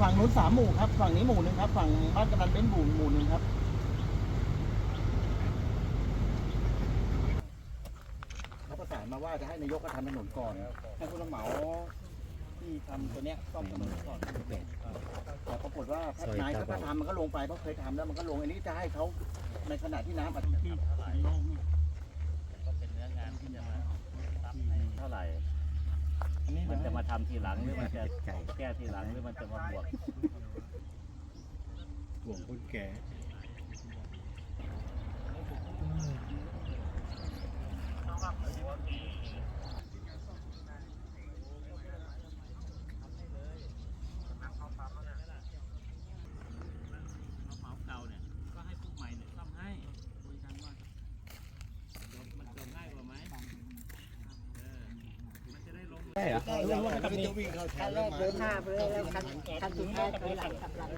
ฝั่งนู้นสามหมู่ครับ ฝั่งนี้หมู่หนึ่งครับ ฝั่งบ้านกำนันเป็นหมู่หมู่หนึ่งครับ เขาประสานมาว่าจะให้นายกก็ทำถนนก่อน ให้ผู้รับเหมาที่ทำตัวเนี้ยซ่อมถนนก่อนแต่ปรากฏว่าถ้านายก็ทำมันก็ลงไปเพราะเคยทำแล้วมันก็ลงอันนี้จะให้เขาในขณะที่น้ำอัดที่ก็เป็นเนื้องานที่จะมารับให้เท่าไหร่ มันจะมาทำทีหลังหรือมันจะแก้ทีหลังหรือมันจะมาบวก ห่วงคนแก่ เหมาเก่าเนี่ย ก็ให้พวกใหม่เนี่ยซ่อมให้คุยกันว่ามันจะง่ายกว่าไหมเออมันจะ ได้เหรอจะวิ่งเข้าแถคัวนแรแล้วกเดินหน้าไปเลยแล้วคันคันสุดท้ายถอยหลังกับหลัง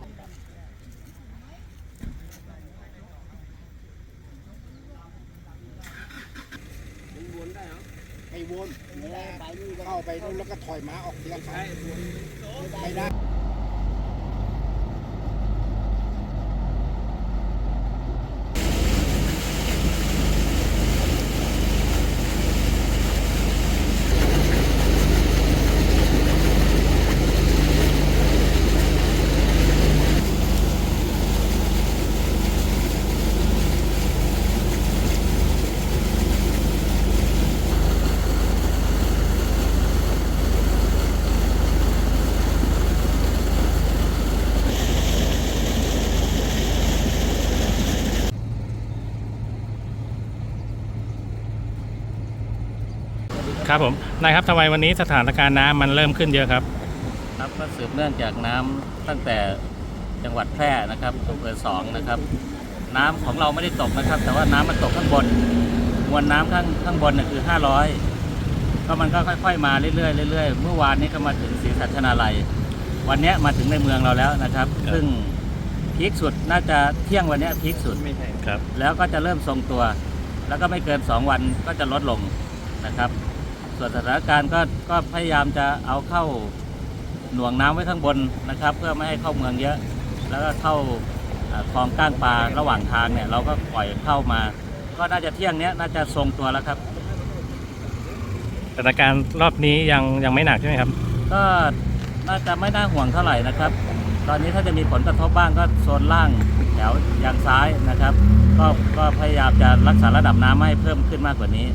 ไอ้วนไม่ได้ไปนี่ก็เข้าไปนู่นแล้วก็ถอยม้าออกทีละคันไปได้ ครับผมนายครับทำไมวันนี้สถานการณ์น้ำมันเริ่มขึ้นเยอะครับ ครับก็สืบเนื่องจากน้ำตั้งแต่จังหวัดแพร่นะครับอำเภอสองนะครับ น้ำของเราไม่ได้ตกนะครับ แต่ว่าน้ำมันตกข้างบน มวลน้ำข้างข้างบนเนี่ยคือ 500 ก็มันก็ค่อย ๆ มาเรื่อยๆเรื่อยๆเมื่อวานนี้ก็มาถึงศรีสัชนาลัย วันเนี้ยมาถึงในเมืองเราแล้วนะครับครับซึ่งพีคสุดน่าจะเที่ยงวันเนี้ยพีคสุด ครับ แล้วก็จะเริ่มทรงตัว แล้วก็ไม่เกิน 2 วันก็จะลดลงนะครับ ส่วนสถานการณ์ก็ก็พยายามจะเอาเข้าหน่วงน้ำไว้ข้างบนนะครับ เพื่อไม่ให้เข้าเมืองเยอะ แล้วก็เข้าเอ่อคลองก้างปลาระหว่างทางเนี่ยเราก็ปล่อยเข้ามา ก็น่าจะเที่ยงเนี้ยน่าจะทรงตัวแล้วครับสถานการณ์รอบนี้ยังยังไม่หนักใช่ไหมครับ ก็น่าจะไม่น่าห่วงเท่าไหร่นะครับ ตอนนี้ถ้าจะมีผลกระทบบ้างก็โซนล่างแถวยางซ้ายนะครับ ก็ก็พยายามจะรักษาระดับน้ำไม่ให้เพิ่มขึ้นมากกว่านี้